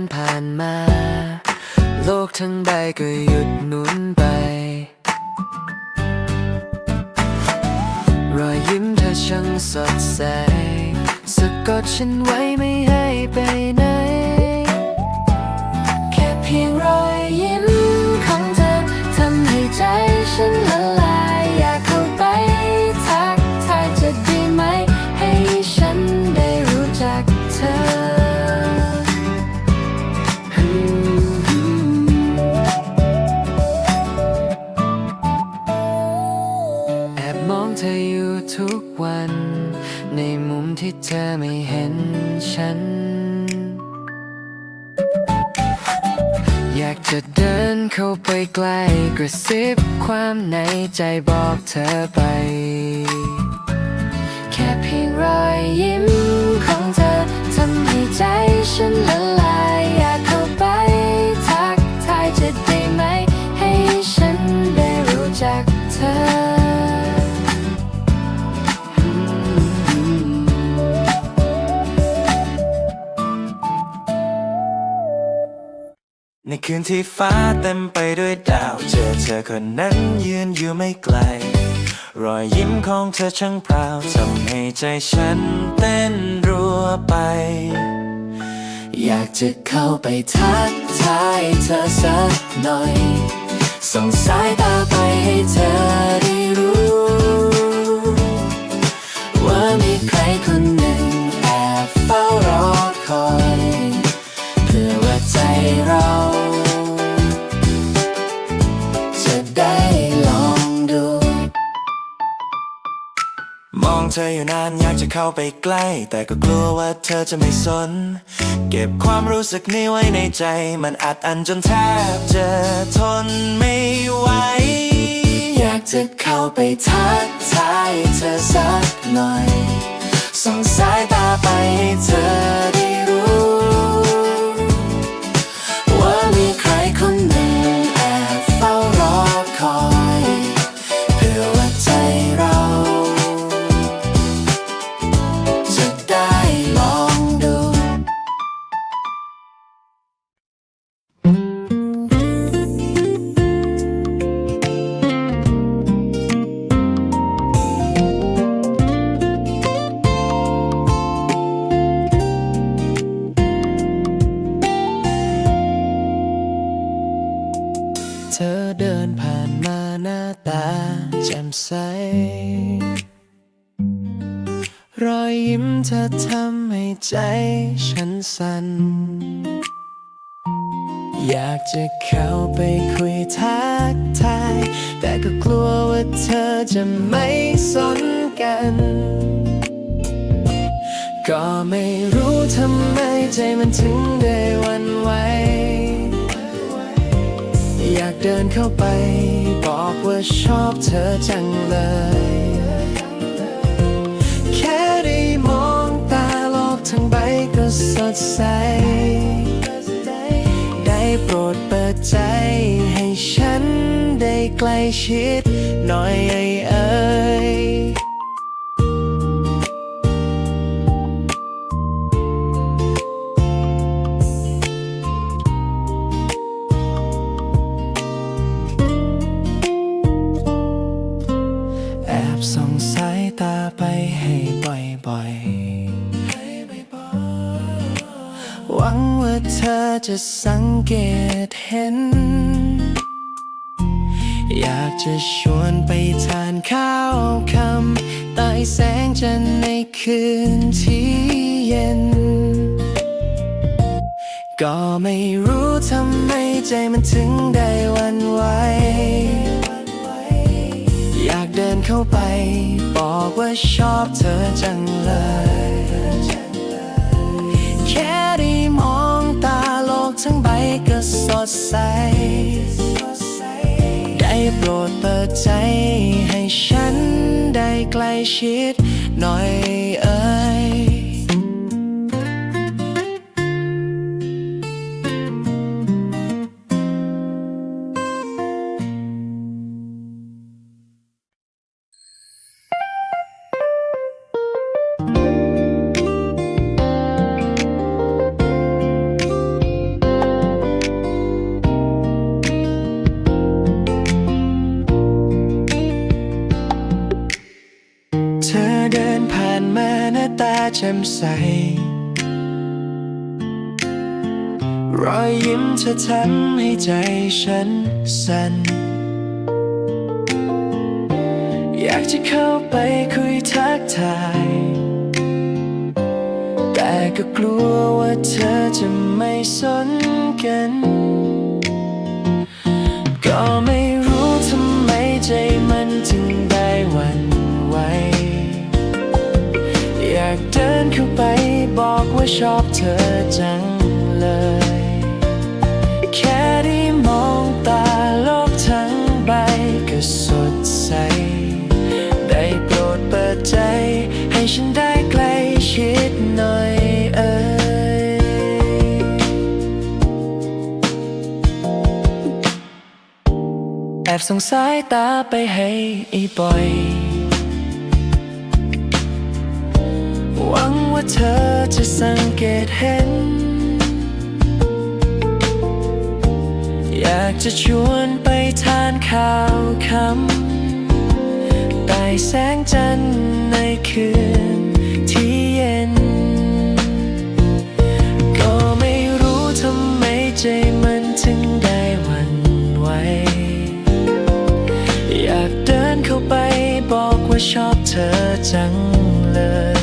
นผ่านมา โลกทั้งใบก็หยุดหนุนไป รอยยิ้มเธอช่างสดใส สะกดฉันไว้ไม่ให้ไป เธออยู่ทุกวัน ในมุมที่เธอไม่เห็นฉัน อยากจะเดินเข้าไปใกล้กระซิบความในใจบอกเธอไป แค่เพียงรอยยิ้มของเธอทำให้ใจฉัน คืนที่ฟ้าเต็มไปด้วยดาว เจอเธอคนนั้นยืนอยู่ไม่ไกล รอยยิ้มของเธอช่างพราวทำให้ใจฉันเต้นรัวไป อยากจะเข้าไปทักทายเธอสักหน่อย ส่งสายตาไปให้เธอได้รู้ ว่ามีใครคน เธออยู่นานอยากจะเข้าไปใกล้ แต่ก็กลัวว่าเธอจะไม่สน เก็บความรู้สึกนี้ไว้ในใจ มันอัดอันจนแทบจะทนไม่ไหว อยากจะเข้าไปทักทายเธอสักหน่อยส่งสายตา อยากจะเข้าไปคุยทักทาย แต่ก็กลัวว่าเธอจะไม่สนกัน ก็ไม่รู้ทำไมใจมันถึงได้วันไหว อยากเดินเข้าไป บอกว่าชอบเธอจังเลย สดใส ได้โปรดเปิดใจให้ฉันได้ใกล้ชิดหน่อยเอ่ย งว่าเธอจะสังเกตเห็น อยากจะชวนไปทานข้าวคำใต้แสงจันทร์ในคืนที่เย็น ก็ไม่รู้ทำไมใจมันถึงได้วันไหวอยากเดินเข้าไป บอกว่าชอบเธอจังเลย สดใส ได้โปรดเปิดใจให้ฉันได้ใกล้ชิดหน่อยเอ่ย ใจรอยยิ้มเธอทำให้ใจฉันสั่น อยากจะเข้าไปคุยทักทาย แต่ก็กลัวว่าเธอจะไม่สนกัน นเข้าไปบอกว่าชอบเธอจังเลย แค่ได้มองตาโลกทั้งใบก็สดใส ได้โปรดเปิดใจ ให้ฉันได้ใกล้ชิดหน่อยเอ่ยแอบส่งสายตาไปให้อีบ่อย ว่าเธอจะสังเกตเห็น อยากจะชวนไปทานข้าวคำใต้แสงจันทร์ในคืนที่เย็น ก็ไม่รู้ทำไมใจมันถึงได้หวั่นไหวอยากเดินเข้าไปบอกว่าชอบเธอจังเลย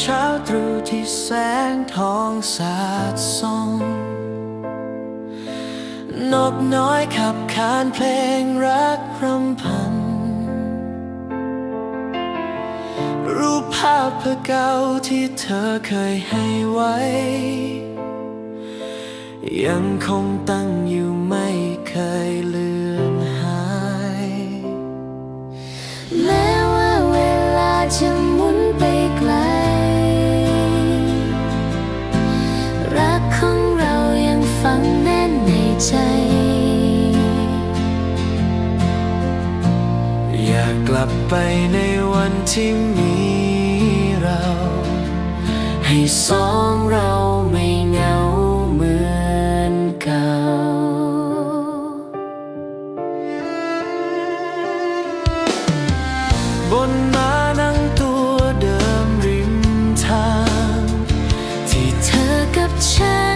เช้าตรู่ที่แสงทองสาดส่องนกน้อยขับขานเพลงรักรำพัน รูปภาพเพรเก่าที่เธอเคยให้ไว้ ยังคงตั้งอยู่ไม่เคยเลือนหายแม้ว่าเวลาจะ ใจ อยากกลับไปในวันที่มีเรา ให้สองเราไม่เหงาเหมือนเก่าบนมานั่งตัวเดิมริมทาง ที่เธอกับฉัน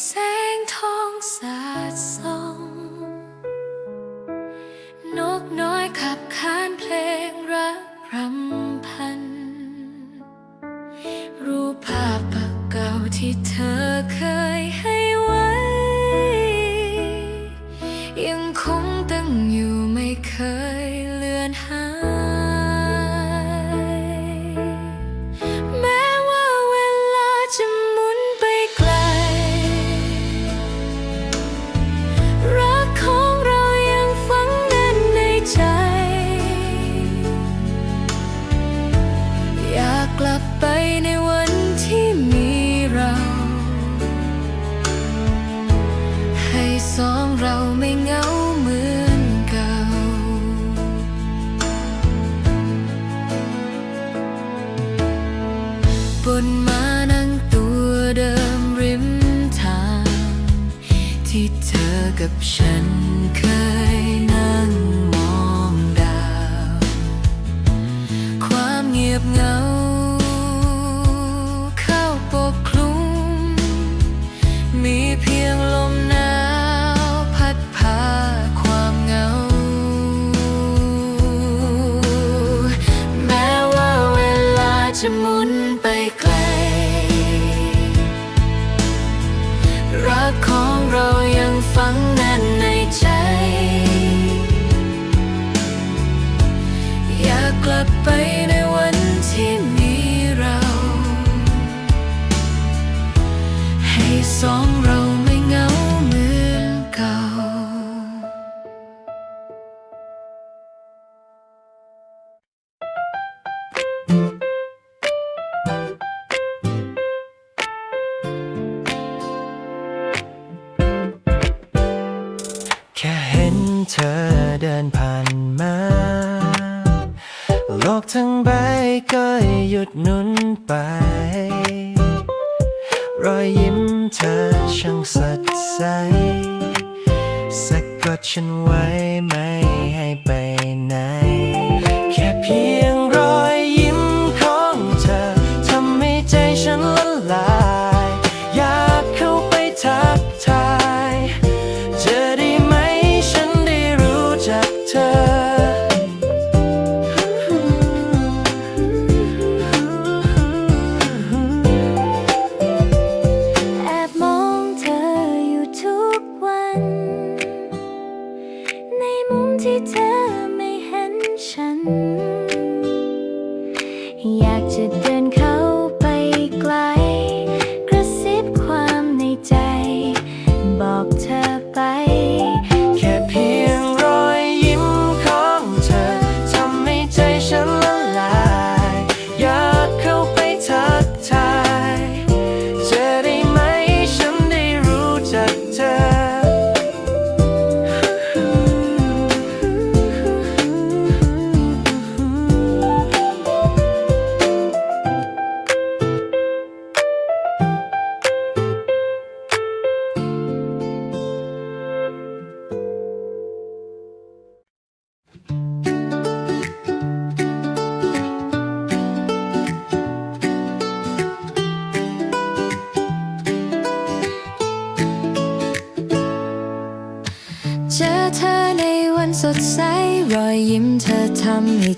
แสงทองสาดส่องนกน้อยขับขานเพลงรักรำพัน รูปภาพเก่าที่เธอเคย ที่เธอกับฉันเคยนั่งมองดาว ความเงียบเหงา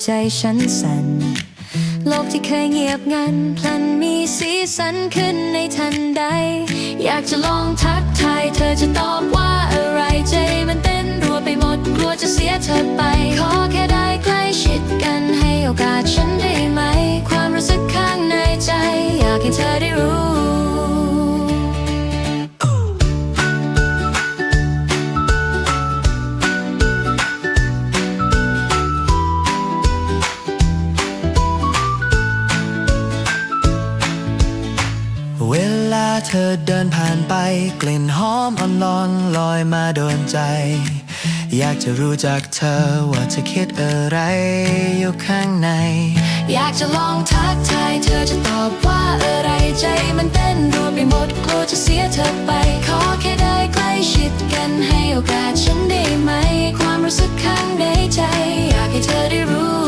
ใจฉันสั่น โลกที่เคยเงียบงัน พลันมีสีสันขึ้นในทันใด อยากจะลองทักทายเธอจะตอบว่าอะไรใจมันเต้นรัวไปหมดกลัวจะเสียเธอไป ขอแค่ได้ใกล้ชิดกันให้โอกาสฉันได้ไหม ความรู้สึกข้างในใจ อยากให้เธอได้รู้ ธอเดินผ่านไป กลิ่นหอมอ่อนๆลอยมาโดนใจ อยากจะรู้จักเธอว่าเธอคิดอะไรอยู่ข้างใน อยากจะลองทักทายเธอจะตอบว่าอะไรใจมันเต้นรัวไปหมดกลัวจะเสียเธอไป ขอแค่ได้ใกล้ชิดกันให้โอกาสฉันได้ไหม ความรู้สึกข้างในใจ อยากให้เธอได้รู้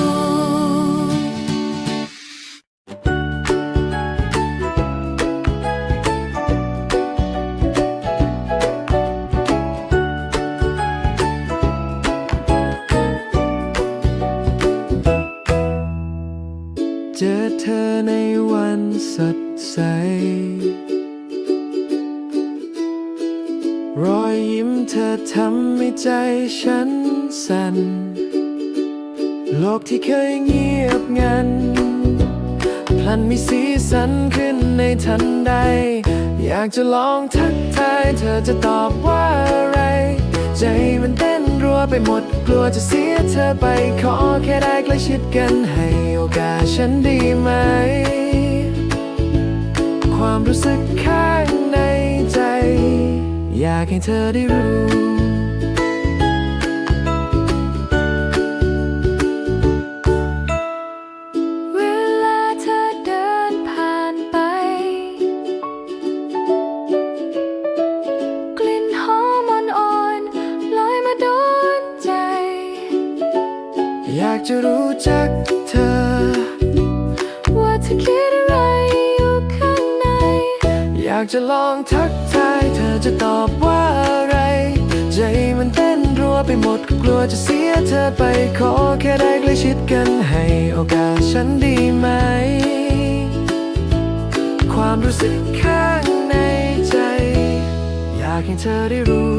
ใจฉันสั่น โลกที่เคยเงียบงัน พลันมีสีสันขึ้นในทันใด อยากจะลองทักทายเธอจะตอบว่าอะไร ใจมันเต้นรัวไปหมด กลัวจะเสียเธอไปขอแค่ได้ใกล้ชิดกันให้โอกาสฉันดีไหม ความรู้สึกข้างในใจ อยากให้เธอได้รู้ ได้รู้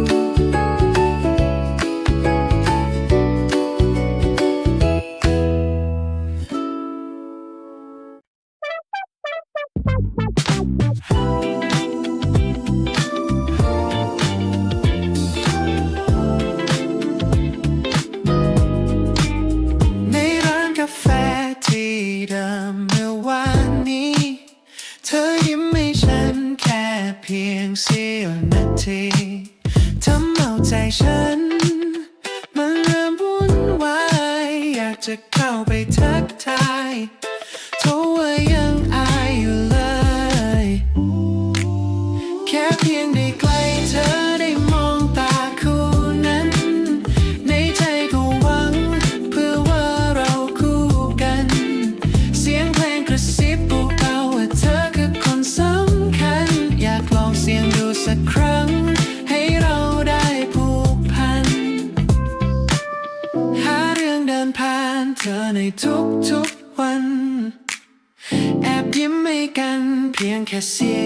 เพี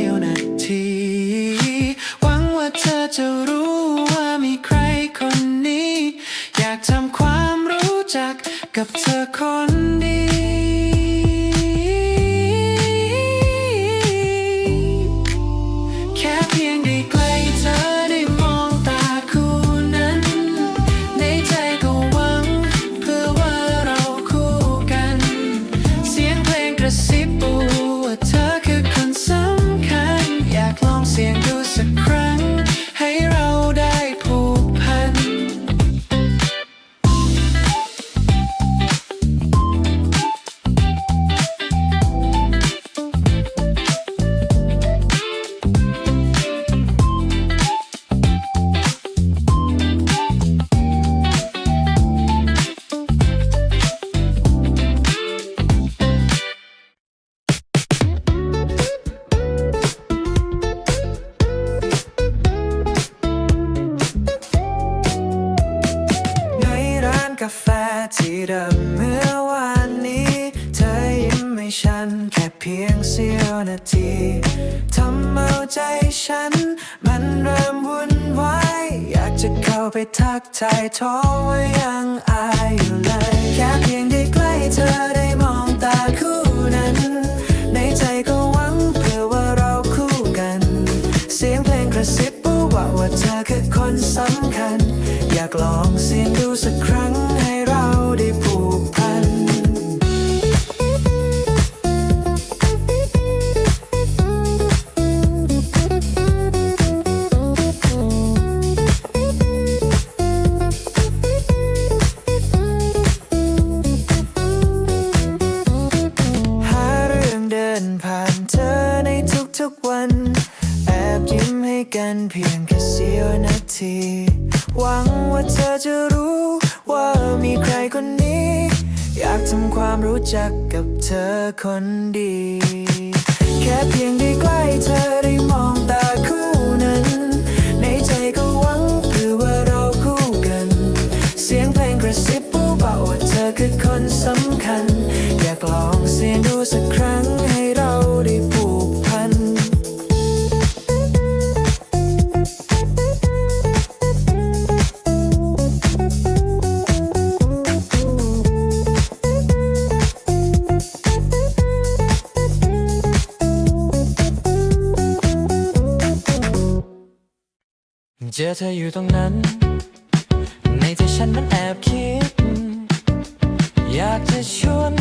าไปทักทายท้อว่ายังอายอยู่เลย แค่เพียงได้ใกล้เธอได้มองตาคู่นั้น ในใจก็หวังเพื่อว่าเราคู่กัน เสียงเพลงกระซิบบอกว่าว่าเธอคือคนสำคัญ อยากลองเสียงดูสักครั้ง เธอจะรู้ว่ามีใครคนนี้ อยากทำความรู้จักกับเธอคนดี แค่เพียงได้ใกล้เธอได้มองตาคู่นั้น ในใจก็หวังเพื่อว่าเราคู่กัน เสียงเพลงกระซิบเบาๆว่าเธอคือคนสำคัญ อยากลองเสียงดูสักครั้งให้เราได้ผูก อเธออยู่ตรงนั้น ในใจฉันมันแอบคิด อยากจะชวน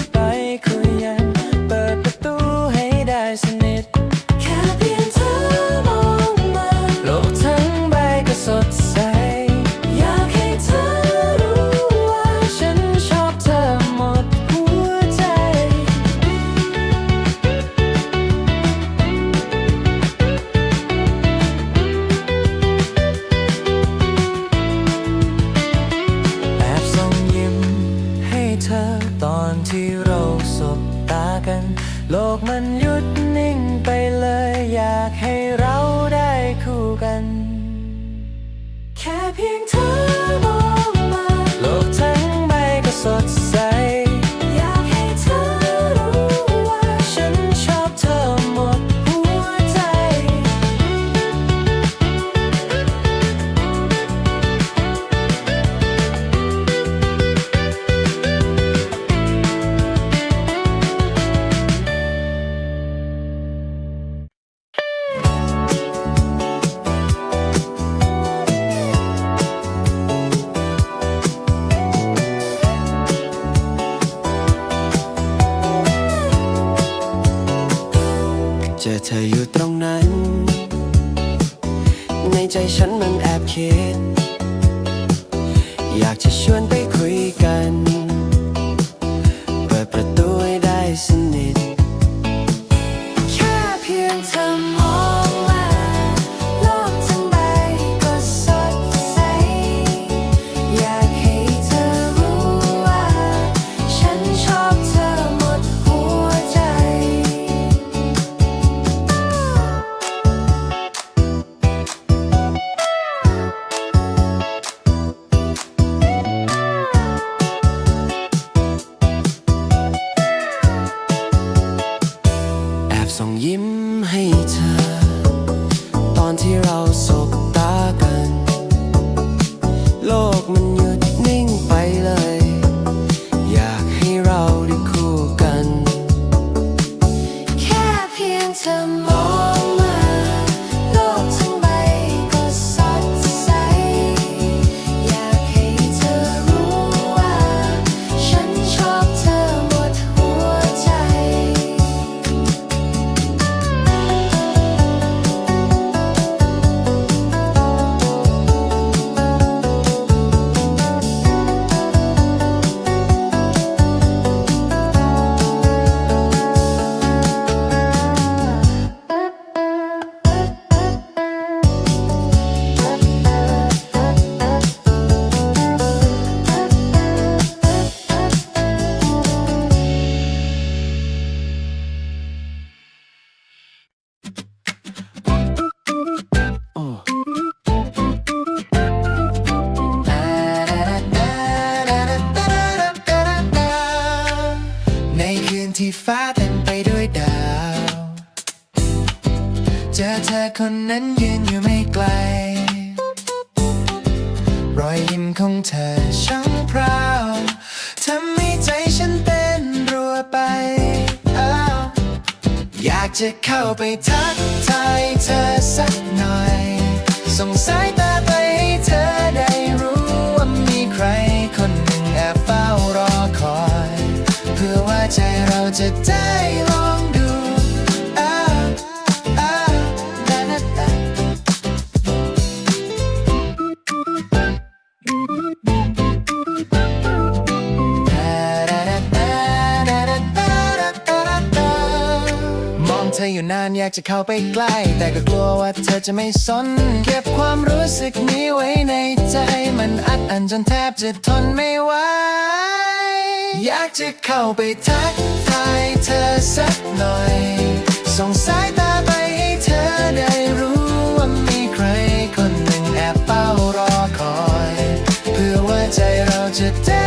เพี คนนั้นยืนอยู่ไม่ไกล รอยยิ้มของเธอช่างพราวทำให้ใจฉันเต้นรัวไปอ้าอยากจะเข้าไปทักทายเธอสักหน่อย ส่งสายตาไปให้เธอได้รู้ว่ามีใครคนหนึ่งแอบเฝ้ารอคอย เพื่อว่าใจเราจะได้ลองดู ธออยู่นานอยากจะเข้าไปใกล้ แต่ก็กลัวว่าเธอจะไม่สน เก็บความรู้สึกนี้ไว้ในใจ มันอัดอั้นจนแทบจะทนไม่ไหว อยากจะเข้าไปทักทายเธอสักหน่อย ส่งสายตาไปให้เธอได้รู้ว่ามีใครคนหนึ่งแอบเฝ้ารอคอย เพื่อว่าใจเราจะได้